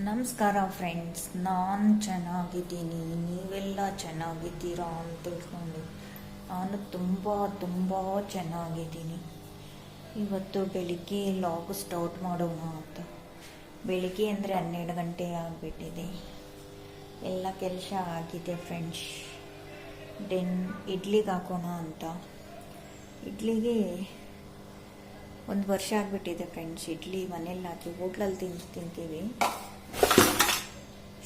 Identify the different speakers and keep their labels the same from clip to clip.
Speaker 1: ನಮಸ್ಕಾರ ಫ್ರೆಂಡ್ಸ್ ನಾನು ಚೆನ್ನಾಗಿದ್ದೀನಿ. ನೀವೆಲ್ಲ ಚೆನ್ನಾಗಿದ್ದೀರಾ ಅಂತ ತಿಳ್ಕೊಂಡು ನಾನು ತುಂಬ ತುಂಬ ಚೆನ್ನಾಗಿದ್ದೀನಿ. ಇವತ್ತು ಬೆಳಿಗ್ಗೆ ಲಾಗ್ ಸ್ಟಾರ್ಟ್ ಮಾಡೋಣ ಅಂತ. ಬೆಳಿಗ್ಗೆ ಅಂದರೆ ಹನ್ನೆರಡು ಗಂಟೆ ಆಗಿಬಿಟ್ಟಿದೆ. ಎಲ್ಲ ಕೆಲಸ ಆಗಿದೆ ಫ್ರೆಂಡ್ಸ್ ದೆನ್ ಇಡ್ಲಿಗೆ ಹಾಕೋಣ ಅಂತ. ಇಡ್ಲಿಗೆ ಒಂದು ವರ್ಷ ಆಗಿಬಿಟ್ಟಿದೆ ಫ್ರೆಂಡ್ಸ್ ಇಡ್ಲಿ ಮನೇಲಿ ಹಾಕಿ ಹೋಟ್ಲಲ್ಲಿ ತಿನ್ ತಿಂತೀವಿ.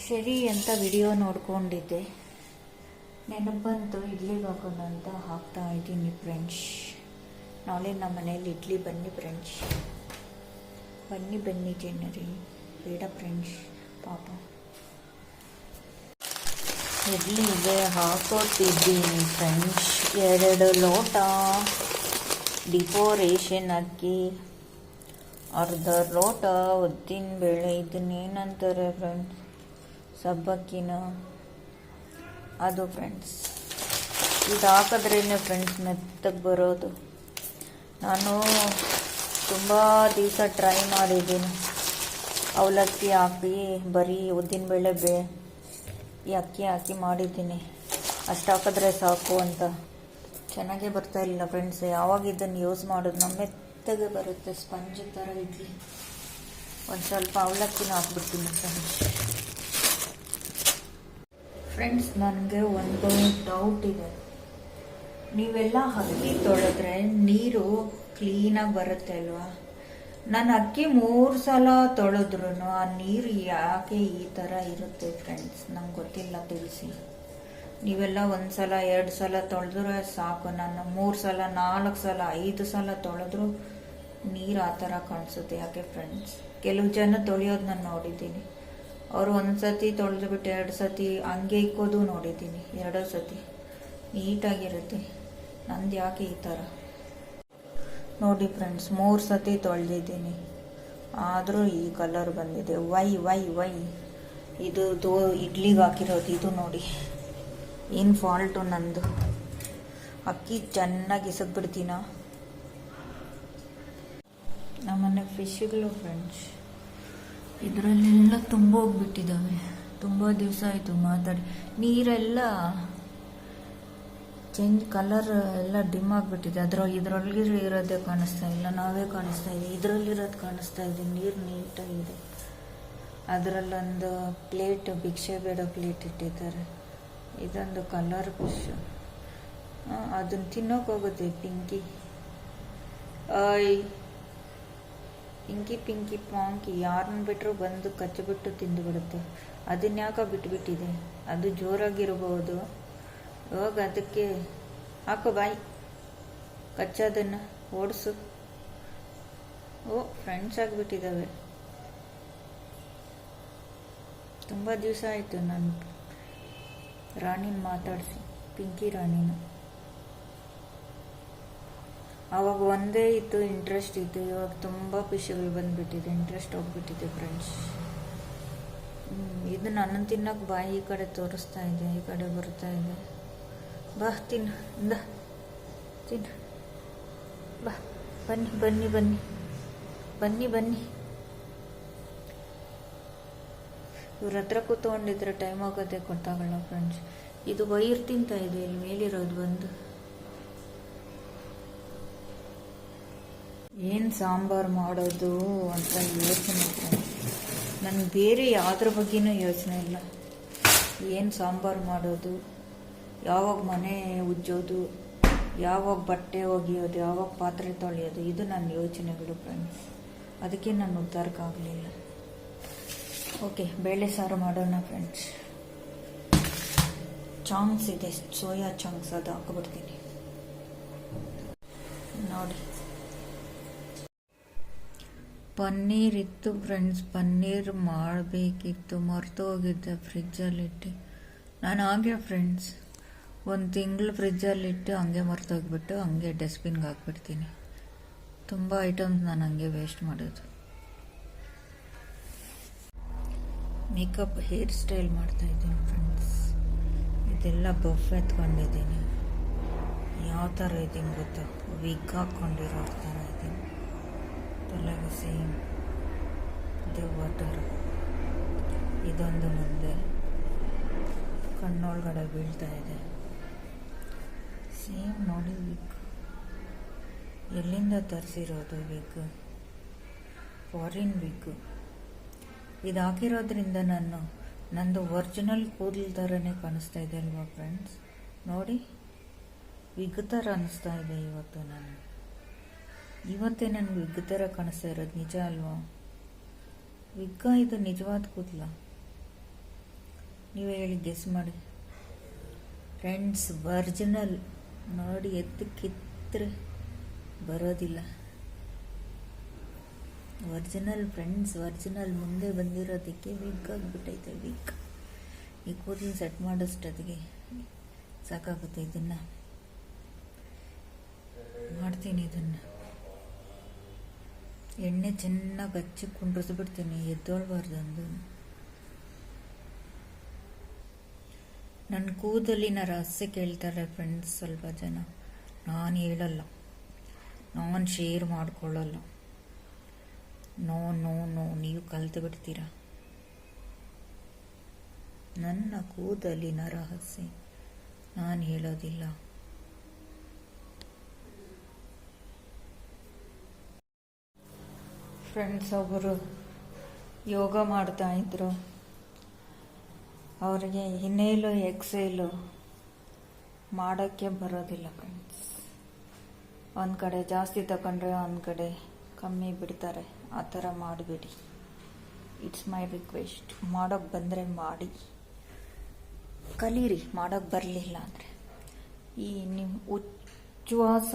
Speaker 1: ಸರಿ ಅಂತ ವಿಡಿಯೋ ನೋಡ್ಕೊಂಡಿದ್ದೆ. ನೆನಪು ಬಂತು ಇಡ್ಲಿ ಅಂತ ಹಾಕ್ತಾ ಇದ್ದೀನಿ ಫ್ರೆಂಡ್ಸ್. ನಾಳೆ ನಮ್ಮ ಮನೇಲಿ ಇಡ್ಲಿ ಬನ್ನಿ ಫ್ರೆಂಡ್ಸ್. ಬನ್ನಿ ಬನ್ನಿ ಜನರಿ. ಬೇಡ ಫ್ರೆಂಡ್ಸ್, ಪಾಪ. ಇಡ್ಲಿಗೆ ಹಾಕೋತಿದ್ದೀನಿ ಫ್ರೆಂಡ್ಸ್. ಎರಡು ಲೋಟ ಡಿಪೋರೇಷನ್ ಅಕ್ಕಿ. ಅರ್ಧ ಲೋಟ ಉದ್ದಿನ ಬೇಳೆ ಇದನ್ನೇನಂತಾರೆ ಫ್ರೆಂಡ್ಸ್ ಸಬ್ಬಕ್ಕಿನ. ಅದು ಫ್ರೆಂಡ್ಸ್ ಇದು ಹಾಕಿದ್ರೇ ಫ್ರೆಂಡ್ಸ್ ಮೆತ್ತಗೆ ಬರೋದು. ನಾನು ತುಂಬ ದಿವಸ ಟ್ರೈ ಮಾಡಿದ್ದೀನಿ. ಅವಲಕ್ಕಿ ಹಾಕಿ, ಬರೀ ಉದ್ದಿನಬೇಳೆ ಬೇ, ಈ ಅಕ್ಕಿ ಹಾಕಿ ಮಾಡಿದ್ದೀನಿ. ಅಷ್ಟು ಹಾಕಿದ್ರೆ ಸಾಕು ಅಂತ. ಚೆನ್ನಾಗೇ ಬರ್ತಾ ಇಲ್ಲ ಫ್ರೆಂಡ್ಸ್ ಯಾವಾಗ ಇದನ್ನು ಯೂಸ್ ಮಾಡೋದು ನಮ್ಮ ಮೆತ್ತಗೆ ಬರುತ್ತೆ, ಸ್ಪಂಜ್ ಥರ ಇಡ್ಲಿ. ಒಂದು ಸ್ವಲ್ಪ ಅವಲಕ್ಕಿನ ಹಾಕ್ಬಿಡ್ತೀನಿ ಫ್ರೆಂಡ್ಸ್ ನನಗೆ ಒಂದು ಡೌಟ್ ಇದೆ. ನೀವೆಲ್ಲ ಅಕ್ಕಿ ತೊಳೆದ್ರೆ ನೀರು ಕ್ಲೀನಾಗಿ ಬರುತ್ತೆ ಅಲ್ವಾ? ನಾನು ಅಕ್ಕಿ ಮೂರು ಸಲ ತೊಳೆದ್ರು ಆ ನೀರು ಯಾಕೆ ಈ ಥರ ಇರುತ್ತೆ ಫ್ರೆಂಡ್ಸ್ ನಂಗೆ ಗೊತ್ತಿಲ್ಲ ತಿಳಿಸಿ. ನೀವೆಲ್ಲ ಒಂದು ಸಲ, ಎರಡು ಸಲ ತೊಳೆದ್ರೆ ಸಾಕು. ನಾನು ಮೂರು ಸಲ, ನಾಲ್ಕು ಸಲ, ಐದು ಸಲ ತೊಳೆದ್ರು ನೀರು ಆ ಥರ ಕಾಣಿಸುತ್ತೆ ಯಾಕೆ ಫ್ರೆಂಡ್ಸ್ ಕೆಲವು ಜನ ತೊಳೆಯೋದು ನಾನು ನೋಡಿದ್ದೀನಿ. ಅವರು ಒಂದು ಸತಿ ತೊಳೆದು ಬಿಟ್ಟು ಎರಡು ಸತಿ ಹಂಗೆ ಇಕ್ಕೋದು ನೋಡಿದ್ದೀನಿ, ಎರಡೋ ಸತಿ. ನೀಟಾಗಿರುತ್ತೆ. ನಂದು ಯಾಕೆ ಈ ಥರ? ನೋಡಿ ಫ್ರೆಂಡ್ಸ್ ಮೂರು ಸತಿ ತೊಳೆದಿದ್ದೀನಿ. ಆದರೂ ಈ ಕಲರ್ ಬಂದಿದೆ. Why why why. ಇದು ದೋ ಇಡ್ಲಿಗೆ ಹಾಕಿರೋದು ಇದು ನೋಡಿ. ಏನು ಫಾಲ್ಟು ನಂದು? ಅಕ್ಕಿ ಚೆನ್ನಾಗಿ ಇಸಕ್ಬಿಡ್ತೀನ? ನಮ್ಮನೆ ಫಿಶ್ಗಳು ಫ್ರೆಂಡ್ಸ್ ಇದರಲ್ಲೆಲ್ಲ ತುಂಬ ಹೋಗ್ಬಿಟ್ಟಿದ್ದಾವೆ ತುಂಬ ದಿವಸ ಆಯಿತು ಮಾತಾಡಿ. ನೀರೆಲ್ಲ ಚೇಂಜ್ ಕಲರ್ ಎಲ್ಲ ಡಿಮ್ ಆಗಿಬಿಟ್ಟಿದೆ. ಅದ್ರ ಇದರೊಳಗೆ ಇರೋದೇ ಕಾಣಿಸ್ತಾ ಇಲ್ಲ. ನಾವೇ ಕಾಣಿಸ್ತಾ ಇದೆ ಇದರಲ್ಲಿರೋದು ಕಾಣಿಸ್ತಾ ಇದೆ. ನೀರು ನೀಟಾಗಿದೆ. ಅದರಲ್ಲೊಂದು ಪ್ಲೇಟ್ ಭಿಕ್ಷೆ ಬೇಡ ಪ್ಲೇಟ್ ಇಟ್ಟಿದ್ದಾರೆ. ಇದೊಂದು ಕಲರ್ ಫಿಶ್ ಅದನ್ನು ತಿನ್ನೋಕ್ಕೋಗುತ್ತೆ ಪಿಂಕಿ. ಆಯ್. ಪಿಂಕಿ ಪಿಂಕಿ ಪಾಂಕಿ ಯಾರನ್ನ ಬಿಟ್ಟರು ಬಂದು ಕಚ್ಚಿಬಿಟ್ಟು ತಿಂದು ಬಿಡುತ್ತೆ ಅದನ್ನ ಯಾಕೆ ಬಿಟ್ಬಿಟ್ಟಿದೆ. ಅದು ಜೋರಾಗಿರಬಹುದು ಇವಾಗ ಅದಕ್ಕೆ ಹಾಕೋ ಬಾಯಿ. ಕಚ್ಚೋದನ್ನು ಓಡಿಸು. ಓ ಫ್ರೆಂಡ್ಸ್ ಆಗಿಬಿಟ್ಟಿದ್ದಾವೆ ತುಂಬ ದಿವಸ ಆಯಿತು ನಾನು ರಾಣಿನ ಮಾತಾಡಿಸಿ. ಪಿಂಕಿ ರಾಣಿನ. ಆವಾಗ ಒಂದೇ ಇತ್ತು ಇಂಟ್ರೆಸ್ಟ್ ಇತ್ತು. ಇವಾಗ ತುಂಬ ಖುಷಿಗಳು ಬಂದುಬಿಟ್ಟಿದೆ. ಇಂಟ್ರೆಸ್ಟ್ ಹೋಗ್ಬಿಟ್ಟಿದೆ ಫ್ರೆಂಡ್ಸ್ ಇದು ನನ್ನ ತಿನ್ನೋಕೆ ಬಾ, ಈ ಕಡೆ ತೋರಿಸ್ತಾ ಇದೆ, ಈ ಕಡೆ ಬರ್ತಾ ಇದೆ. ಬಾ, ತಿನ್ನ. ಇಂದ. ತಿನ್ನು. ಬಾ, ಬನ್ನಿ ಬನ್ನಿ ಬನ್ನಿ. ಬನ್ನಿ ಬನ್ನಿ. ಇವ್ರ ಹತ್ರ ಕೂತ್ಕೊಂಡಿದ್ರೆ ಟೈಮ್ ಆಗೋದೇ ಗೊತ್ತಾಗಲ್ಲ ಫ್ರೆಂಡ್ಸ್ ಇದು ವೈರ್ ತಿಂತ ಇದೆ, ಇಲ್ಲಿ ಮೇಲಿರೋದು ಬಂದು. ಏನು ಸಾಂಬಾರು ಮಾಡೋದು ಅಂತ ಯೋಚನೆ ನನಗೆ ಬೇರೆ ಯಾವುದ್ರ ಬಗ್ಗೆನೂ ಯೋಚನೆ ಇಲ್ಲ. ಏನು ಸಾಂಬಾರು ಮಾಡೋದು, ಯಾವಾಗ ಮನೆ ಉಜ್ಜೋದು, ಯಾವಾಗ ಬಟ್ಟೆ ಒಗೆಯೋದು, ಯಾವಾಗ ಪಾತ್ರೆ ತೊಳೆಯೋದು, ಇದು ನನ್ನ ಯೋಚನೆಗಳು ಫ್ರೆಂಡ್ಸ್ ಅದಕ್ಕೆ ನಾನು ಉದ್ಧಾರಕ್ಕಾಗಲಿಲ್ಲ ಓಕೆ, ಬೇಳೆ ಸಾರು ಮಾಡೋಣ ಫ್ರೆಂಡ್ಸ್ ಚಾಂಗ್ಸ್ ಇದೆ, ಸೋಯಾ ಚಾಂಗ್ಸ್ ಅದು ಹಾಕ್ಬಿಡ್ತೀನಿ. ನೋಡಿ. ಪನ್ನೀರ್ ಇತ್ತು ಫ್ರೆಂಡ್ಸ್ ಪನ್ನೀರ್ ಮಾಡಬೇಕಿತ್ತು. ಮರೆತು ಹೋಗಿದ್ದೆ ಫ್ರಿಜ್ಜಲ್ಲಿಟ್ಟು. ನಾನು ಹಾಗೆ ಫ್ರೆಂಡ್ಸ್ ಒಂದು ತಿಂಗಳು ಫ್ರಿಜ್ಜಲ್ಲಿಟ್ಟು ಹಂಗೆ ಮರ್ತೋಗ್ಬಿಟ್ಟು ಹಂಗೆ ಡಸ್ಟ್ಬಿನ್ಗೆ ಹಾಕ್ಬಿಡ್ತೀನಿ. ತುಂಬ ಐಟಮ್ಸ್ ನಾನು ಹಂಗೆ ವೇಸ್ಟ್ ಮಾಡೋದು. ಮೇಕಪ್ ಹೇರ್ ಸ್ಟೈಲ್ ಮಾಡ್ತಾ ಇದ್ದೀನಿ ಫ್ರೆಂಡ್ಸ್ ಇದೆಲ್ಲ ಬಫ್ ಎತ್ಕೊಂಡಿದ್ದೀನಿ. ಯಾವ ಥರ ಇದ್ದೀನಿ ಗೊತ್ತಾ? ವಿಗ್ ಹಾಕ್ಕೊಂಡಿರೋ ಥರ ತಲೆಗೆ ಸೇಮ್ ಇದು ವಾಟರ್. ಇದೊಂದು ಮುಂದೆ ಕಣ್ಣೊಳಗಡೆ ಬೀಳ್ತಾ ಇದೆ. ಸೇಮ್ ನೋಡಿ ವಿಕ್. ಎಲ್ಲಿಂದ ತರಿಸಿರೋದು ವಿಕ್? Foreign wick. ಇದು ಹಾಕಿರೋದ್ರಿಂದ ನಾನು, ನಂದು ಒರಿಜಿನಲ್ ಕೂದಲು ಥರನೇ ಕಾಣಿಸ್ತಾ ಇದೆ ಅಲ್ವಾ ಫ್ರೆಂಡ್ಸ್ ನೋಡಿ ವಿಗ್ ಥರ ಅನಿಸ್ತಾ ಇದೆ ಇವತ್ತು ನಾನು ಇವತ್ತೇ ನನಗೆ ವಿಗ್ ಥರ ಕಾಣಿಸ್ತಾ ಇರೋದು ನಿಜ ಅಲ್ವಾ? ವಿಗ್ಗ ಇದು ನಿಜವಾದ ಕೂದಲ. ನೀವೇ ಹೇಳಿ ಗೆಸ್ ಮಾಡಿ. ಫ್ರೆಂಡ್ಸ್ ವರ್ಜಿನಲ್ ನೋಡಿ ಎತ್ತ ಕಿತ್ತರೆ. ಬರೋದಿಲ್ಲ. ವರ್ಜಿನಲ್ ಫ್ರೆಂಡ್ಸ್ ವರ್ಜಿನಲ್ ಮುಂದೆ ಬಂದಿರೋದಕ್ಕೆ ವಿಗ್ ಆಗಿಬಿಟ್ಟೈತೆ ವಿಗ್ ಈ ಕೂದಲು ಸೆಟ್ ಮಾಡೋಷ್ಟೊತ್ತಿಗೆ ಸಾಕಾಗುತ್ತೆ ಇದನ್ನು. ಮಾಡ್ತೀನಿ ಇದನ್ನು. ಎಣ್ಣೆ ಚೆನ್ನಾಗಿ ಹಚ್ಚಿ ಕುಂಡ್ರಿಸ್ಬಿಡ್ತೀನಿ, ಎದ್ದೊಳ್ಬಾರ್ದು ಅಂದು. ನನ್ನ ಕೂದಲಿನ ರಹಸ್ಯ ಕೇಳ್ತಾರೆ ಫ್ರೆಂಡ್ಸ್ ಸ್ವಲ್ಪ ಜನ. ನಾನು ಹೇಳಲ್ಲ. ನಾನು ಶೇರ್ ಮಾಡ್ಕೊಳ್ಳಲ್ಲ. ನೋ ನೋ ನೋ ನೀವು ಕಲ್ತು ಬಿಡ್ತೀರ? ನನ್ನ ಕೂದಲಿನ ರಹಸ್ಯ. ನಾನು ಹೇಳೋದಿಲ್ಲ. ಫ್ರೆಂಡ್ಸ್ ಒಬ್ಬರು ಯೋಗ ಮಾಡ್ತಾ ಇದ್ರು. ಅವರಿಗೆ ಇನ್ನೇಲು ಎಕ್ಸೇಲು ಮಾಡೋಕ್ಕೆ ಬರೋದಿಲ್ಲ ಫ್ರೆಂಡ್ಸ್ ಒಂದು ಕಡೆ ಜಾಸ್ತಿ ತಗೊಂಡ್ರೆ ಒಂದು ಕಡೆ ಕಮ್ಮಿ ಬಿಡ್ತಾರೆ. ಆ ಥರ ಮಾಡಿಬಿಡಿ. ಇಟ್ಸ್ ಮೈ ರಿಕ್ವೆಸ್ಟ್ ಮಾಡೋಕ್ಕೆ ಬಂದರೆ ಮಾಡಿ. ಕಲೀರಿ ಮಾಡೋಕ್ಕೆ ಬರಲಿಲ್ಲ ಅಂದರೆ. ಈ ನಿಮ್ಮ ಉಚ್ಛ್ವಾಸ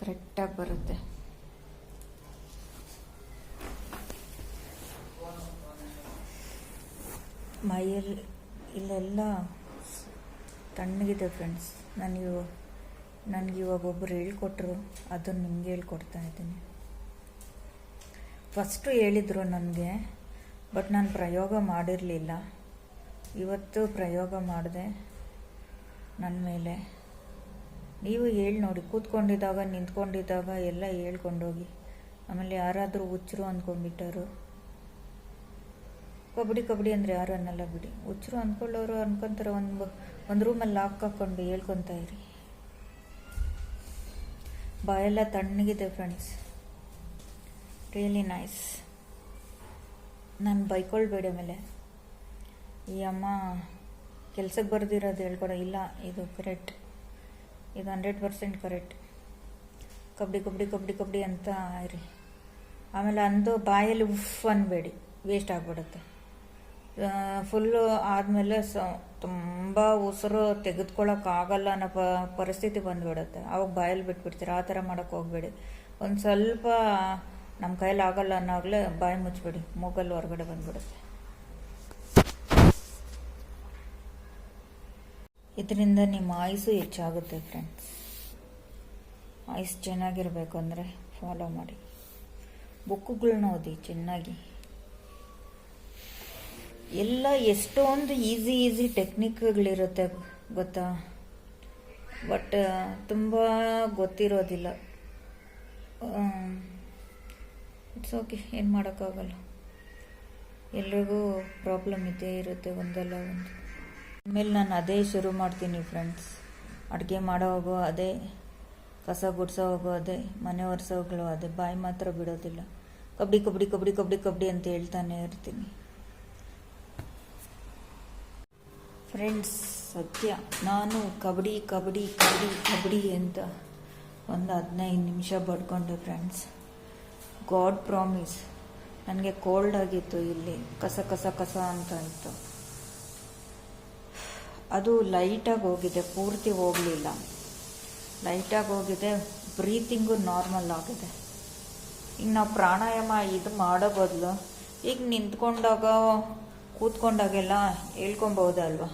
Speaker 1: ಕರೆಕ್ಟಾಗಿ ಬರುತ್ತೆ. ಮೈಯಲ್ಲಿ ಇಲ್ಲೆಲ್ಲ ತಣ್ಣಗಿದೆ ಫ್ರೆಂಡ್ಸ್ ನನಗೆ ನನಗೆ ಇವಾಗ ಒಬ್ಬರು ಹೇಳ್ಕೊಟ್ರು ಅದನ್ನು ನಿಮಗೆ ಹೇಳ್ಕೊಡ್ತಾ ಇದ್ದೀನಿ. ಫಸ್ಟು ಹೇಳಿದರು ನನಗೆ ಬಟ್ ನಾನು ಪ್ರಯೋಗ ಮಾಡಿರಲಿಲ್ಲ. ಇವತ್ತು ಪ್ರಯೋಗ ಮಾಡಿದೆ ನನ್ನ ಮೇಲೆ. ನೀವು ಹೇಳಿ ನೋಡಿ, ಕೂತ್ಕೊಂಡಿದ್ದಾಗ, ನಿಂತ್ಕೊಂಡಿದ್ದಾಗ ಎಲ್ಲ ಹೇಳ್ಕೊಂಡೋಗಿ. ಆಮೇಲೆ ಯಾರಾದರೂ ಹುಚ್ಚರು ಅಂದ್ಕೊಂಡ್ಬಿಟ್ಟರು ಕಬಡ್ಡಿ ಕಬಡ್ಡಿ ಅಂದರೆ ಯಾರು ಅನ್ನಲ್ಲ ಬಿಡಿ. ಹುಚ್ಚರು ಅಂದ್ಕೊಳ್ಳೋರು ಅನ್ಕೊಂತಾರೆ, ಒಂದು ಒಂದು ರೂಮಲ್ಲಿ ಲಾಕ್ ಹಾಕ್ಕೊಂಡು ಹೇಳ್ಕೊತಾ ಇರಿ. ಬಾಯೆಲ್ಲ ತಣ್ಣಗಿದೆ ಫ್ರೆಂಡ್ಸ್. ರಿಯಲಿ ನೈಸ್ ನಾನು ಬೈಕೊಳ್ಬೇಡಿ ಆಮೇಲೆ. ಈ ಅಮ್ಮ ಕೆಲ್ಸಕ್ಕೆ ಬರ್ದಿರೋದು ಹೇಳ್ಕೊಡ, ಇಲ್ಲ, ಇದು ಕರೆಕ್ಟ್ ಇದು hundred percent correct. Kabaddi kabaddi kabaddi kabaddi ಅಂತ ಇರಿ. ಆಮೇಲೆ ಅಂದು ಬಾಯಲ್ಲಿ ಉಫ್ ಅನ್ಬೇಡಿ ವೇಸ್ಟ್ ಆಗಿಬಿಡುತ್ತೆ. ಫುಲ್ಲು ಆದಮೇಲೆ ಸ, ತುಂಬ ಉಸಿರು ತೆಗೆದುಕೊಳ್ಳೋಕ್ಕಾಗಲ್ಲ ಅನ್ನೋ ಪ, ಪರಿಸ್ಥಿತಿ ಬಂದುಬಿಡುತ್ತೆ. ಅವಾಗ ಬಾಯಲ್ಲಿ ಬಿಟ್ಬಿಡ್ತೀರ, ಆ ಥರ ಮಾಡೋಕ್ಕೆ ಹೋಗಬೇಡಿ. ಒಂದು ಸ್ವಲ್ಪ ನಮ್ಮ ಕೈಯಲ್ಲಿ ಆಗಲ್ಲ ಅನ್ನೋವಾಗಲೇ ಬಾಯಿ ಮುಚ್ಚಿಬಿಡಿ ಮೂಗಲ್ಲಿ ಹೊರಗಡೆ ಬಂದುಬಿಡುತ್ತೆ. ಇದರಿಂದ ನಿಮ್ಮ ಆಯುಸ್ಸು ಹೆಚ್ಚಾಗುತ್ತೆ ಫ್ರೆಂಡ್ಸ್ ಆಯುಸ್ ಚೆನ್ನಾಗಿರಬೇಕು ಅಂದರೆ ಫಾಲೋ ಮಾಡಿ. ಬುಕ್ಕುಗಳನ್ನ ಓದಿ ಚೆನ್ನಾಗಿ. ಎಲ್ಲ ಎಷ್ಟೊಂದು ಈಸಿ ಈಸಿ ಟೆಕ್ನಿಕ್ಗಳಿರುತ್ತೆ ಗೊತ್ತಾ? ಬಟ್ ತುಂಬ ಗೊತ್ತಿರೋದಿಲ್ಲ. ಇಟ್ಸ್ ಓಕೆ ಏನು ಮಾಡೋಕ್ಕಾಗಲ್ಲ. ಎಲ್ರಿಗೂ ಪ್ರಾಬ್ಲಮ್ ಇದ್ದೇ ಇರುತ್ತೆ ಒಂದಲ್ಲ ಒಂದು. ಆಮೇಲೆ ನಾನು ಅದೇ ಶುರು ಮಾಡ್ತೀನಿ ಫ್ರೆಂಡ್ಸ್ ಅಡುಗೆ ಹೋಗೋ ಅದೇ, ಕಸ ಗುಡ್ಸೋವಾಗೋ ಅದೇ, ಮನೆ ಒರೆಸೋವಾಗಲೂ ಅದೇ, ಬಾಯಿ ಮಾತ್ರ ಬಿಡೋದಿಲ್ಲ. ಕಬಡ್ಡಿ ಕಬಡ್ಡಿ ಕಬಡ್ಡಿ ಕಬಡ್ಡಿ ಕಬಡ್ಡಿ ಅಂತ ಹೇಳ್ತಾನೆ ಇರ್ತೀನಿ. ಫ್ರೆಂಡ್ಸ್ ಸತ್ಯ. ನಾನು ಕಬಡ್ಡಿ ಕಬಡ್ಡಿ ಕಬಡ್ಡಿ ಕಬಡ್ಡಿ ಅಂತ ಒಂದು ಹದಿನೈದು ನಿಮಿಷ ಬಡ್ಕೊಂಡೆ ಫ್ರೆಂಡ್ಸ್ ಗಾಡ್ ಪ್ರಾಮಿಸ್ ನನಗೆ ಕೋಲ್ಡ್ ಆಗಿತ್ತು ಇಲ್ಲಿ. ಕಸ ಕಸ ಕಸ ಅಂತ ಇತ್ತು. ಅದು ಲೈಟಾಗಿ ಹೋಗಿದೆ ಪೂರ್ತಿ ಹೋಗಲಿಲ್ಲ. ಲೈಟಾಗಿ ಹೋಗಿದೆ ಬ್ರೀತಿಂಗು ನಾರ್ಮಲ್ ಆಗಿದೆ. ಈಗ ನಾವು ಪ್ರಾಣಾಯಾಮ ಇದು ಮಾಡೋ ಬದಲು ಈಗ ನಿಂತ್ಕೊಂಡಾಗ ಕೂತ್ಕೊಂಡಾಗೆಲ್ಲ ಹೇಳ್ಕೊಬೋದಲ್ವಾ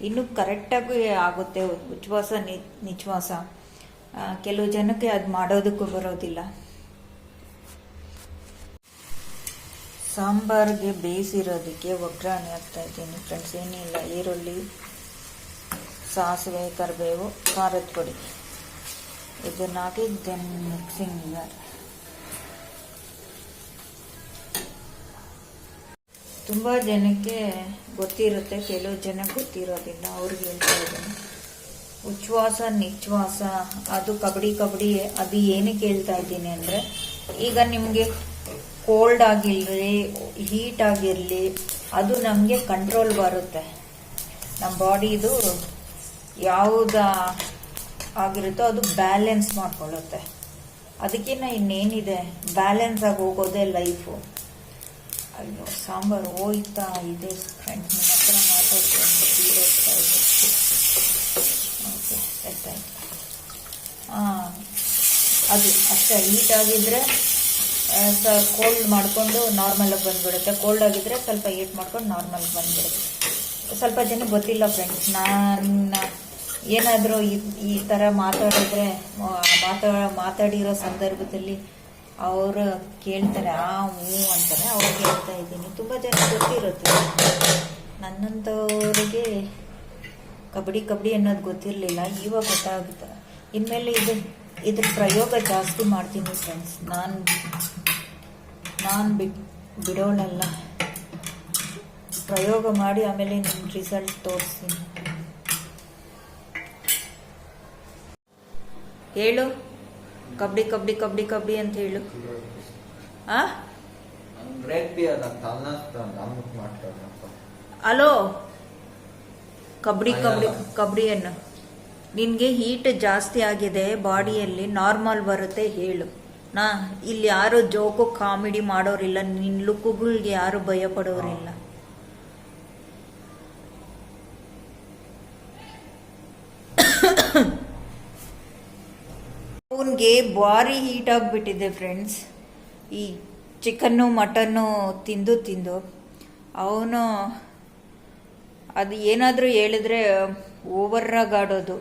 Speaker 1: ಇನ್ನು ಕರೆಕ್ಟಾಗಿ ಆಗುತ್ತೆ ಉಚ್ಛ್ವಾಸ ನಿ ನಿಶ್ವಾಸ ಆ, ಕೆಲವು ಜನಕ್ಕೆ ಅದು ಮಾಡೋದಕ್ಕೂ ಬರೋದಿಲ್ಲ. ಸಾಂಬಾರ್ಗೆ ಬೇಯಿಸಿರೋದಕ್ಕೆ ಒಗ್ಗರಣೆ ಹಾಕ್ತಾ ಇದ್ದೀನಿ ಫ್ರೆಂಡ್ಸ್, ಏನಿಲ್ಲ, ಈರುಳ್ಳಿ, ಸಾಸಿವೆ, ಕರಿಬೇವು, ಖಾರದ ಪುಡಿ. ಇದನ್ನಾಕಿ ದೆನ್ ಮಿಕ್ಸಿಂಗ್ ತುಂಬ ಜನಕ್ಕೆ ಗೊತ್ತಿರುತ್ತೆ, ಕೆಲವು ಜನ ಗೊತ್ತಿರೋದಿಲ್ಲ, ಅವ್ರಿಗೆ ಹೇಳ್ತಾ ಇದ್ದೀನಿ. ಉಚ್ಛ್ವಾಸ, ನಿಚ್ಛ್ವಾಸ, ಅದು ಕಬಡ್ಡಿ ಕಬಡ್ಡಿ, ಅದು ಏನಕ್ಕೆ ಹೇಳ್ತಾ ಇದ್ದೀನಿ ಅಂದರೆ, ಈಗ ನಿಮಗೆ ಕೋಲ್ಡ್ ಆಗಿರಲಿ ಹೀಟ್ ಆಗಿರಲಿ, ಅದು ನಮಗೆ ಕಂಟ್ರೋಲ್ ಬರುತ್ತೆ. ನಮ್ಮ ಬಾಡಿದು ಯಾವುದ ಆಗಿರುತ್ತೋ ಅದು ಬ್ಯಾಲೆನ್ಸ್ ಮಾಡ್ಕೊಳ್ಳುತ್ತೆ. ಅದಕ್ಕಿಂತ ಇನ್ನೇನಿದೆ? ಬ್ಯಾಲೆನ್ಸ್ ಆಗಿ ಹೋಗೋದೇ ಲೈಫು ಅಯ್ಯೋ, ಸಾಂಬಾರು ಹೋಯ್ತಾ ಇದೆ ನಿಮ್ಮ ಹತ್ರ ಮಾತಾಡ್ಕೊಂಡು ಇದೆ ಓಕೆ ಸೆಟ್ ಹಾಂ, ಅದು, ಅಷ್ಟೇ ಹೀಟ್ ಆಗಿದ್ರೆ ಕೋಲ್ಡ್ ಮಾಡಿಕೊಂಡು ನಾರ್ಮಲಾಗಿ ಬಂದ್ಬಿಡುತ್ತೆ. ಕೋಲ್ಡ್ ಆಗಿದ್ರೆ ಸ್ವಲ್ಪ ಹೀಟ್ ಮಾಡ್ಕೊಂಡು ನಾರ್ಮಲ್ ಬಂದ್ಬಿಡುತ್ತೆ. ಸ್ವಲ್ಪ ಜನ ಗೊತ್ತಿಲ್ಲ ಫ್ರೆಂಡ್ಸ್ ನಾನು, ಏನಾದರೂ ಈ ಈ ಥರ ಮಾತಾಡಿದ್ರೆ ಮಾತಾ, ಮಾತಾಡಿರೋ ಸಂದರ್ಭದಲ್ಲಿ ಅವರು ಕೇಳ್ತಾರೆ, ಆ ಹ್ಞೂ ಅಂತಾರೆ. ಅವ್ರು ಕೇಳ್ತಾ ಇದ್ದೀನಿ. ತುಂಬ ಜನ ಗೊತ್ತಿರುತ್ತೆ. ನನ್ನಂಥವ್ರಿಗೆ ಕಬಡ್ಡಿ ಕಬಡ್ಡಿ ಅನ್ನೋದು ಗೊತ್ತಿರಲಿಲ್ಲ. ಇವಾಗ ಗೊತ್ತಾಗುತ್ತೆ. ಇನ್ಮೇಲೆ ಇದು ಇದ್ರ ಪ್ರಯೋಗ ಜಾಸ್ತಿ ಮಾಡ್ತೀನಿ ಫ್ರೆಂಡ್ಸ್ ನಾನು ನಾನು ಬಿಟ್ ಬಿಡೋಳಲ್ಲ. ಪ್ರಯೋಗ ಮಾಡಿ ಆಮೇಲೆ ನಿಮ್ಮ ರಿಸಲ್ಟ್ ತೋರಿಸ್ತೀನಿ. ಹೇಳು. ಕಬಡ್ಡಿ ಕಬಡ್ಡಿ ಕಬಡ್ಡಿ ಕಬಡ್ಡಿ ಅಂತ ಹೇಳು. ಆ?
Speaker 2: ಮಾಡ್ತಾರಪ್ಪ
Speaker 1: ಅಲೋ. ಕಬಡ್ಡಿ ಕಬಡ್ಡಿ ಕಬಡ್ಡಿಯನ್ನು ನಿನಗೆ ಹೀಟ್ ಜಾಸ್ತಿ ಆಗಿದೆ ಬಾಡಿಯಲ್ಲಿ ನಾರ್ಮಲ್ ಬರುತ್ತೆ ಹೇಳು. ನಾ, ಇಲ್ಲಿ ಯಾರು ಜೋಕು ಕಾಮಿಡಿ ಮಾಡೋರಿಲ್ಲ ನಿನ್ನ ಲುಕ್ಕುಗಳಿಗೆ ಯಾರು ಭಯ ಪಡೋರಿಲ್ಲ ಅವನಿಗೆ ಭಾರಿ ಹೀಟ್ ಆಗಿಬಿಟ್ಟಿದೆ ಫ್ರೆಂಡ್ಸ್ ಈ ಚಿಕನ್ನು ಮಟನ್ನು ತಿಂದು ತಿಂದು, ಅವನು, ಅದು ಏನಾದರೂ ಹೇಳಿದ್ರೆ ಓವರಾಗಿ ಆಡೋದು.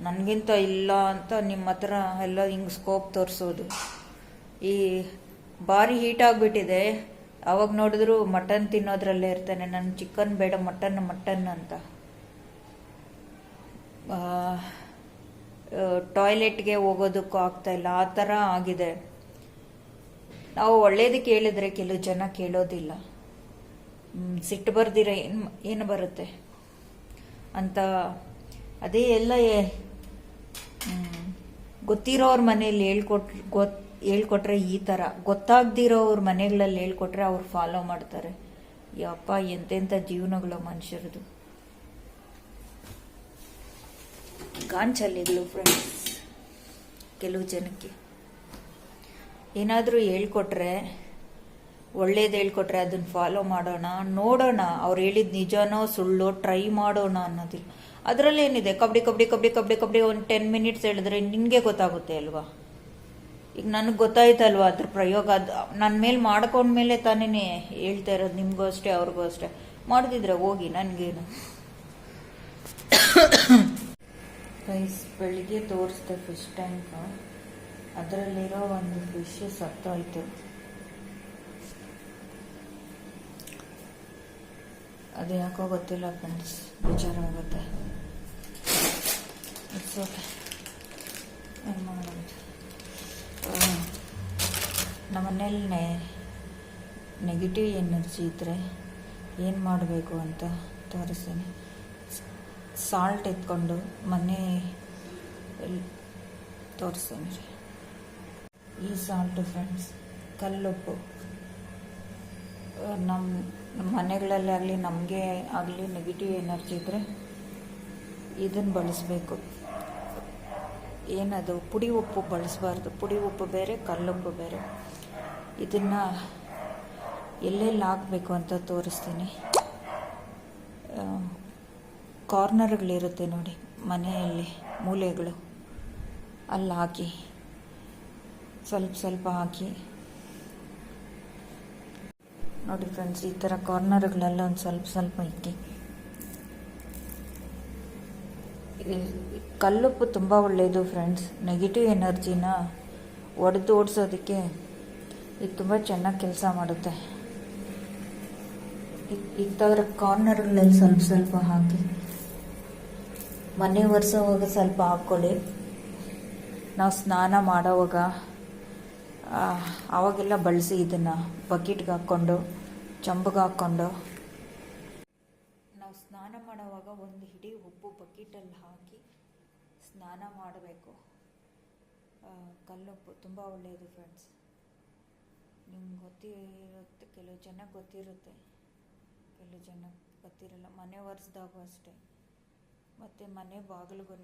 Speaker 1: ನನಗಿಂತ ಇಲ್ಲ ಅಂತ ನಿಮ್ಮ ಹತ್ರ ಎಲ್ಲ ಹಿಂಗೆ ಸ್ಕೋಪ್ ತೋರಿಸೋದು. ಈ ಭಾರಿ ಹೀಟ್ ಆಗಿಬಿಟ್ಟಿದೆ. ಅವಾಗ ನೋಡಿದ್ರು ಮಟನ್ ತಿನ್ನೋದ್ರಲ್ಲೇ ಇರ್ತಾನೆ. ನನ್ನ ಚಿಕನ್ ಬೇಡ ಮಟನ್ ಮಟನ್ ಅಂತ. ಟಾಯ್ಲೆಟ್ಗೆ ಹೋಗೋದಕ್ಕೂ ಆಗ್ತಾ ಇಲ್ಲ. ಆ ಥರ ಆಗಿದೆ. ನಾವು ಒಳ್ಳೇದಕ್ಕೆ ಹೇಳಿದ್ರೆ ಕೆಲವು ಜನ ಕೇಳೋದಿಲ್ಲ. ಸಿಟ್ಟು ಬರ್ದಿರ, ಏನು ಏನು ಬರುತ್ತೆ? ಅಂತ. ಅದೇ ಎಲ್ಲ ಗೊತ್ತಿರೋವ್ರ ಮನೇಲಿ ಹೇಳ್ಕೊಟ್, ಗೊತ್, ಹೇಳ್ಕೊಟ್ರೆ ಈ ಥರ ಗೊತ್ತಾಗ್ದಿರೋವ್ರ ಮನೆಗಳಲ್ಲಿ ಹೇಳ್ಕೊಟ್ರೆ ಅವ್ರು ಫಾಲೋ ಮಾಡ್ತಾರೆ. ಯಪ್ಪ ಎಂತೆಂಥ ಜೀವನಗಳು ಮನುಷ್ಯರದು. ಗಾಂಚಲ್ಲಿಗಳು ಫ್ರೆಂಡ್ಸ್ ಕೆಲವು ಜನಕ್ಕೆ. ಏನಾದರೂ ಹೇಳ್ಕೊಟ್ರೆ, ಒಳ್ಳೇದು ಹೇಳ್ಕೊಟ್ರೆ ಅದನ್ನ ಫಾಲೋ ಮಾಡೋಣ, ನೋಡೋಣ. ಅವ್ರು ಹೇಳಿದ ನಿಜನೋ ಸುಳ್ಳೋ ಟ್ರೈ ಮಾಡೋಣ ಅನ್ನೋದಿಲ್ಲ. ಅದರಲ್ಲೇನಿದೆ ಕಬಡ್ಡಿ ಕಬಡ್ಡಿ ಕಬಡ್ಡಿ ಕಬಡ್ಡಿ ಕಬಡ್ಡಿ ಒಂದು ಟೆನ್ ಮಿನಿಟ್ಸ್ ಹೇಳಿದ್ರೆ ನಿನಗೆ ಗೊತ್ತಾಗುತ್ತೆ ಅಲ್ವಾ? ಈಗ ನನಗೆ ಗೊತ್ತಾಯ್ತಲ್ವಾ ಅದ್ರ ಪ್ರಯೋಗ? ಅದು ನನ್ನ ಮೇಲೆ ಮಾಡ್ಕೊಂಡ್ಮೇಲೆ ತಾನೇ ಹೇಳ್ತಾ ಇರೋದು ನಿಮಗೂ ಅಷ್ಟೇ, ಅವ್ರಿಗೂ ಅಷ್ಟೇ. ಮಾಡಿದ್ರೆ ಹೋಗಿ, ನನಗೇನು. ರೈಸ್ ಬೆಳಿಗ್ಗೆ ತೋರಿಸ್ದೆ ಫಿಶ್ ಟ್ಯಾಂಕ್ ಅದರಲ್ಲಿರೋ ಒಂದು ಫಿಶ್ ಸತ್ತೋಯ್ತು. ಅದು ಯಾಕೋ ಗೊತ್ತಿಲ್ಲ ಫ್ರೆಂಡ್ಸ್ ವಿಚಾರ ಆಗುತ್ತೆ ಇಟ್ಸ್ ಓಕೆ ನಮ್ಮ ನಮ್ಮನೇಲಿ ನೆಗೆಟಿವ್ ಎನರ್ಜಿ ಇದ್ದರೆ ಏನು ಮಾಡಬೇಕು ಅಂತ ತೋರಿಸ್ತೀನಿ. ಸಾಲ್ಟ್ ಎತ್ಕೊಂಡು ಮನೆ ತೋರಿಸ್ತೀನಿ. ರೀ ಈ ಸಾಲ್ಟು ಫ್ರೆಂಡ್ಸ್ ಕಲ್ಲುಪ್ಪು. ನಮ್ಮ ನಮ್ಮ ಮನೆಗಳಲ್ಲಿ ಆಗಲಿ ನಮಗೆ ಆಗಲಿ ನೆಗೆಟಿವ್ ಎನರ್ಜಿ ಇದ್ದರೆ ಇದನ್ನು ಬಳಸಬೇಕು. ಏನದು? ಪುಡಿ ಉಪ್ಪು ಬಳಸಬಾರ್ದು. ಪುಡಿ ಉಪ್ಪು ಬೇರೆ ಕಲ್ಲುಪ್ಪು ಬೇರೆ. ಇದನ್ನು ಎಲ್ಲೆಲ್ಲಿ ಹಾಕಬೇಕು ಅಂತ ತೋರಿಸ್ತೀನಿ. ಕಾರ್ನರ್ಗಳಿರುತ್ತೆ ನೋಡಿ, ಮನೆಯಲ್ಲಿ, ಮೂಲೆಗಳು. ಅಲ್ಲಿ ಹಾಕಿ, ಸ್ವಲ್ಪ ಸ್ವಲ್ಪ ಹಾಕಿ. ನೋಡಿ ಫ್ರೆಂಡ್ಸ್ ಈ ಥರ ಕಾರ್ನರ್ಗಳೆಲ್ಲ ಒಂದು ಸ್ವಲ್ಪ ಸ್ವಲ್ಪ ಇಕ್ಕಿ ಈ ಕಲ್ಲುಪ್ಪು ತುಂಬ ಒಳ್ಳೆಯದು ಫ್ರೆಂಡ್ಸ್ ನೆಗೆಟಿವ್ ಎನರ್ಜಿನ ಒಡೆದು ಓಡಿಸೋದಕ್ಕೆ ಇದು ತುಂಬ ಚೆನ್ನಾಗಿ ಕೆಲಸ ಮಾಡುತ್ತೆ. ಇತ್ತಾದ್ರ ಕಾರ್ನರ್ಗಳಲ್ಲಿ ಸ್ವಲ್ಪ ಸ್ವಲ್ಪ ಹಾಕಿ. ಮನೆ ಒರೆಸೋವಾಗ ಸ್ವಲ್ಪ ಹಾಕ್ಕೊಳ್ಳಿ. ನಾವು ಸ್ನಾನ ಮಾಡೋವಾಗ ಆವಾಗೆಲ್ಲ ಬಳಸಿ ಇದನ್ನು ಬಕೆಟ್ಗೆ ಹಾಕ್ಕೊಂಡು, ಚಂಬಗೆ ಹಾಕ್ಕೊಂಡು ಮಾಡೋವಾಗ ಒಂದು ಹಿಡಿ ಉಪ್ಪು ಬಕೆಟಲ್ಲಿ ಹಾಕಿ ಸ್ನಾನ ಮಾಡಬೇಕು. ಕಲ್ಲುಪ್ಪು ತುಂಬ ಒಳ್ಳೆಯದು ಫ್ರೆಂಡ್ಸ್ ನಿಮ್ಗೆ ಗೊತ್ತಿರುತ್ತೆ, ಕೆಲವು ಜನ ಗೊತ್ತಿರುತ್ತೆ. ಕೆಲವು ಜನ ಗೊತ್ತಿರಲ್ಲ, ಮನೆ ಒರೆಸ್ದಾಗೂ ಅಷ್ಟೇ. ಮತ್ತು ಮನೆ ಬಾಗಿಲಿಗೂ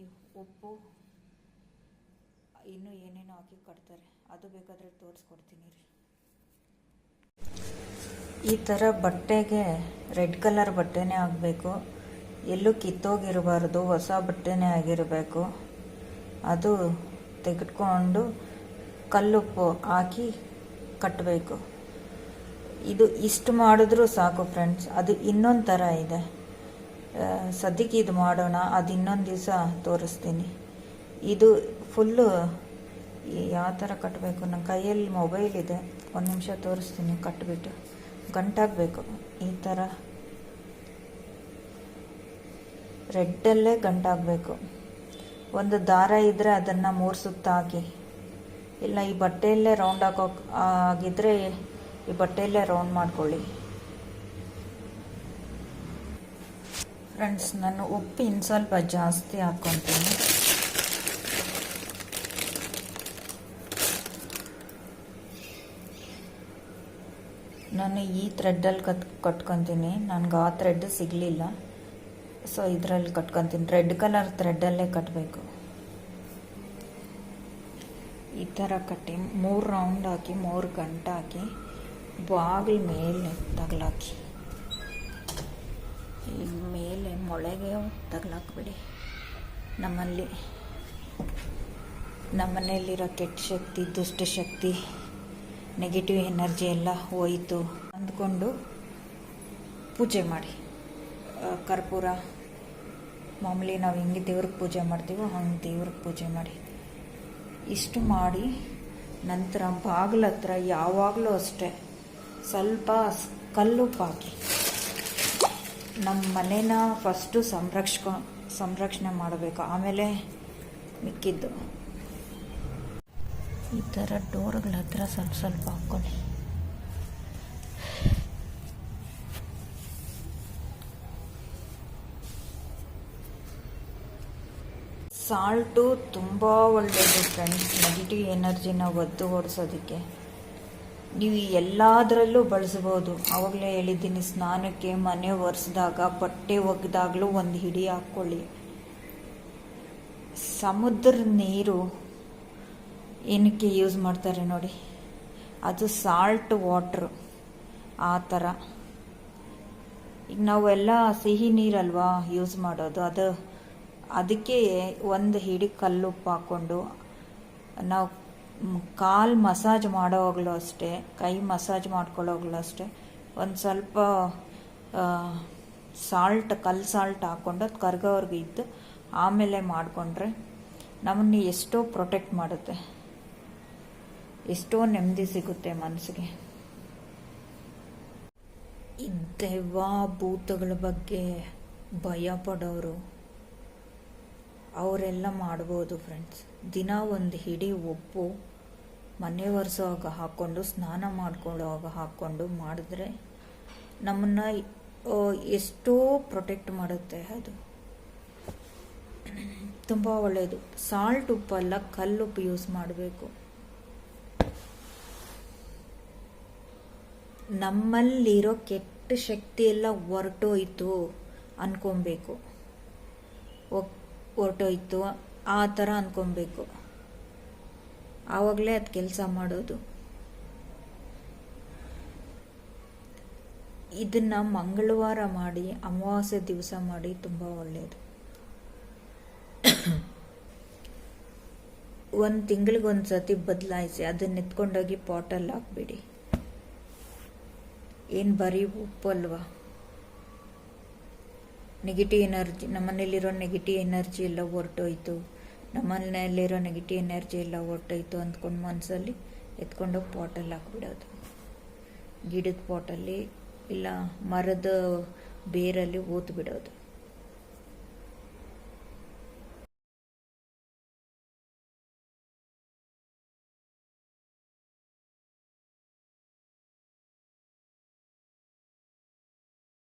Speaker 1: ಈ ಉಪ್ಪು ಇನ್ನೂ ಏನೇನೋ ಹಾಕಿ ಕಟ್ತಾರೆ. ಅದು ಬೇಕಾದರೆ ತೋರಿಸ್ಕೊಡ್ತೀನಿ ರೀ. ಈ ಥರ ಬಟ್ಟೆಗೆ ರೆಡ್ ಕಲರ್ ಬಟ್ಟೆನೇ ಆಗಬೇಕು. ಎಲ್ಲೂ ಕಿತ್ತೋಗಿರಬಾರ್ದು, ಹೊಸ ಬಟ್ಟೆನೇ ಆಗಿರಬೇಕು. ಅದು ತೆಗೆದುಕೊಂಡು ಕಲ್ಲುಪ್ಪು ಹಾಕಿ ಕಟ್ಟಬೇಕು ಇದು ಇಷ್ಟು ಮಾಡಿದ್ರೂ ಸಾಕು ಫ್ರೆಂಡ್ಸ್, ಅದು ಇನ್ನೊಂದು ಥರ ಇದೆ. ಸದ್ಯಕ್ಕೆ ಇದು ಮಾಡೋಣ, ಅದು ಇನ್ನೊಂದು ದಿವಸ ತೋರಿಸ್ತೀನಿ. ಇದು ಫುಲ್ಲು ಯಾವ ಥರ ಕಟ್ಟಬೇಕು ನನ್ನ ಕೈಯಲ್ಲಿ ಮೊಬೈಲ್ ಇದೆ. ಒಂದು ನಿಮಿಷ ತೋರಿಸ್ತೀನಿ, ಕಟ್ಬಿಟ್ಟು. ಗಂಟಾಗಬೇಕು. ಈ ಥರ ರೆಡ್ಡಲ್ಲೇ ಗಂಟಾಗಬೇಕು. ಒಂದು ದಾರ ಇದ್ದರೆ ಅದನ್ನು ಮೂರು ಸುತ್ತ ಹಾಕಿ ಇಲ್ಲ, ಈ ಬಟ್ಟೆಯಲ್ಲೇ ರೌಂಡ್ ಹಾಕೋ ಆಗಿದ್ದರೆ ಈ ಬಟ್ಟೆಯಲ್ಲೇ ರೌಂಡ್ ಮಾಡ್ಕೊಳ್ಳಿ. ಫ್ರೆಂಡ್ಸ್ ನಾನು ಉಪ್ಪು ಇನ್ನು ಸ್ವಲ್ಪ ಜಾಸ್ತಿ ಹಾಕ್ಕೊತೀನಿ ನಾನು ಈ ಥ್ರೆಡ್ಡಲ್ಲಿ ಕತ್, ಕಟ್ಕೊತೀನಿ. ನನಗೆ ಆ ಥ್ರೆಡ್ ಸಿಗಲಿಲ್ಲ. ಸೊ ಇದರಲ್ಲಿ ಕಟ್ಕೊತೀನಿ. ರೆಡ್ ಕಲರ್ ಥ್ರೆಡ್ಡಲ್ಲೇ ಕಟ್ಟಬೇಕು ಈ ಥರ ಕಟ್ಟಿ, ಮೂರು ರೌಂಡ್ ಹಾಕಿ, ಮೂರು ಗಂಟೆ ಹಾಕಿ, ಬಾಗಿಲ ಮೇಲೆ ತಗಲಾಕಿ. ಈ ಮೇಲೆ ಮೊಳೆಗೆ ತಗಲಾಕ್ಬಿಡಿ ನಮ್ಮಲ್ಲಿ ನಮ್ಮನೆಯಲ್ಲಿರೋ ಕೆಟ್ಟ ಶಕ್ತಿ ದುಷ್ಟಶಕ್ತಿ ನೆಗೆಟಿವ್ ಎನರ್ಜಿ ಎಲ್ಲ ಹೋಯಿತು. ಅಂದ್ಕೊಂಡು ಪೂಜೆ ಮಾಡಿ. ಕರ್ಪೂರ, ಮಾಮೂಲಿ ನಾವು ಹೆಂಗೆ ದೇವ್ರಿಗೆ ಪೂಜೆ ಮಾಡ್ತೀವೋ ಹಂಗೆ ದೇವ್ರಿಗೆ ಪೂಜೆ ಮಾಡಿ. ಇಷ್ಟು ಮಾಡಿ ನಂತರ ಬಾಗಿಲ ಹತ್ರ ಯಾವಾಗಲೂ ಅಷ್ಟೇ ಸ್ವಲ್ಪ ಕಲ್ಲು ಹಾಕಿ ನಮ್ಮ ಮನೇನ ಫಸ್ಟು ಸಂರಕ್ಷಕ, ಸಂರಕ್ಷಣೆ ಮಾಡಬೇಕು. ಆಮೇಲೆ ಮಿಕ್ಕಿದ್ದು. ಈ ಥರ ಡೋರ್ಗಳ ಹತ್ರ ಸ್ವಲ್ಪ ಸ್ವಲ್ಪ ಹಾಕ್ಕೊಳ್ಳಿ ಸಾಲ್ಟು ತುಂಬ ಒಳ್ಳೆಯದು ಫ್ರೆಂಡ್ಸ್ ನೆಗೆಟಿವ್ ಎನರ್ಜಿನ ಒದ್ದು ಓಡಿಸೋದಕ್ಕೆ ನೀವು ಎಲ್ಲದರಲ್ಲೂ ಬಳಸ್ಬೋದು. ಆವಾಗಲೇ ಹೇಳಿದ್ದೀನಿ, ಸ್ನಾನಕ್ಕೆ ಮನೆ ಒರೆಸಿದಾಗ, ಬಟ್ಟೆ ಒಗೆದಾಗಲೂ ಒಂದು ಹಿಡಿ ಹಾಕ್ಕೊಳ್ಳಿ. ಸಮುದ್ರ ನೀರು ಏನಕ್ಕೆ ಯೂಸ್ ಮಾಡ್ತಾರೆ ನೋಡಿ. ಅದು ಸಾಲ್ಟ್ ವಾಟ್ರು ಆ ಥರ ಈಗ ನಾವೆಲ್ಲ ಸಿಹಿ ನೀರಲ್ವಾ ಯೂಸ್ ಮಾಡೋದು? ಅದು ಅದಕ್ಕೆ ಒಂದು ಹಿಡಿ ಕಲ್ಲುಪ್ಪು ಹಾಕ್ಕೊಂಡು, ನಾವು ಕಾಲು ಮಸಾಜ್ ಮಾಡೋವಾಗಲೂ ಅಷ್ಟೇ, ಕೈ ಮಸಾಜ್ ಮಾಡ್ಕೊಳ್ಳೋವಾಗಲೂ ಅಷ್ಟೇ, ಒಂದು ಸ್ವಲ್ಪ ಸಾಲ್ಟ್ ಕಲ್ಲು ಸಾಲ್ಟ್ ಹಾಕ್ಕೊಂಡು ಅದು ಕರ್ಗೋವ್ರಿಗೆ ಇದ್ದು ಆಮೇಲೆ ಮಾಡಿಕೊಂಡ್ರೆ ನಮ್ಮನ್ನು ಎಷ್ಟೋ ಪ್ರೊಟೆಕ್ಟ್ ಮಾಡುತ್ತೆ. ಎಷ್ಟೋ ನೆಮ್ಮದಿ ಸಿಗುತ್ತೆ ಮನಸ್ಸಿಗೆ. ದೆವ್ವ ಭೂತಗಳ ಬಗ್ಗೆ ಭಯ ಪಡೋರು ಅವರೆಲ್ಲ ಮಾಡ್ಬೋದು ಫ್ರೆಂಡ್ಸ್ ದಿನ ಒಂದು ಹಿಡಿ ಉಪ್ಪು ಮನೆ ಒರೆಸೋವಾಗ ಹಾಕ್ಕೊಂಡು, ಸ್ನಾನ ಮಾಡ್ಕೊಳ್ಳೋವಾಗ ಹಾಕ್ಕೊಂಡು ಮಾಡಿದ್ರೆ ನಮ್ಮನ್ನು ಎಷ್ಟೋ ಪ್ರೊಟೆಕ್ಟ್ ಮಾಡುತ್ತೆ ಅದು. ತುಂಬ ಒಳ್ಳೆಯದು ಸಾಲ್ಟ್ ಉಪ್ಪಲ್ಲ ಕಲ್ಲುಪ್ಪು ಯೂಸ್ ಮಾಡಬೇಕು. ನಮ್ಮಲ್ಲಿರೋ ಕೆಟ್ಟ ಶಕ್ತಿ ಎಲ್ಲ ಹೊರಟೋಯ್ತು ಅನ್ಕೊಬೇಕು. ಹೊರಟೋಯ್ತು. ಆ ಥರ ಅಂದ್ಕೊಬೇಕು ಆವಾಗಲೇ ಅದು ಕೆಲಸ ಮಾಡೋದು. ಇದನ್ನ ಮಂಗಳವಾರ ಮಾಡಿ, ಅಮಾವಾಸ್ಯೆ ದಿವಸ ಮಾಡಿ ತುಂಬ ಒಳ್ಳೆಯದು ಒಂದು ತಿಂಗಳಿಗೊಂದು ಸತಿ ಬದಲಾಯಿಸಿ, ಅದನ್ನ ಎತ್ಕೊಂಡೋಗಿ ಪಾಟಲ್ಲಿ ಹಾಕ್ಬಿಡಿ. ಏನು ಬರೀ ಉಪ್ಪಲ್ವಾ? ನೆಗೆಟಿವ್ ಎನರ್ಜಿ ನಮ್ಮನೇಲಿರೋ ನೆಗೆಟಿವ್ ಎನರ್ಜಿ ಎಲ್ಲ ಹೊರಟೋಯ್ತು. ನಮ್ಮನೇಲಿರೋ ನೆಗೆಟಿವ್ ಎನರ್ಜಿ ಎಲ್ಲ ಹೊರಟೋಯ್ತು ಅಂದ್ಕೊಂಡು ಮನಸ್ಸಲ್ಲಿ ಎತ್ಕೊಂಡೋಗಿ ಪಾಟಲ್ಲಿ ಹಾಕ್ಬಿಡೋದು. ಗಿಡದ ಪಾಟಲ್ಲಿ ಇಲ್ಲ ಮರದ ಬೇರಲ್ಲಿ ಊತ್ ಬಿಡೋದು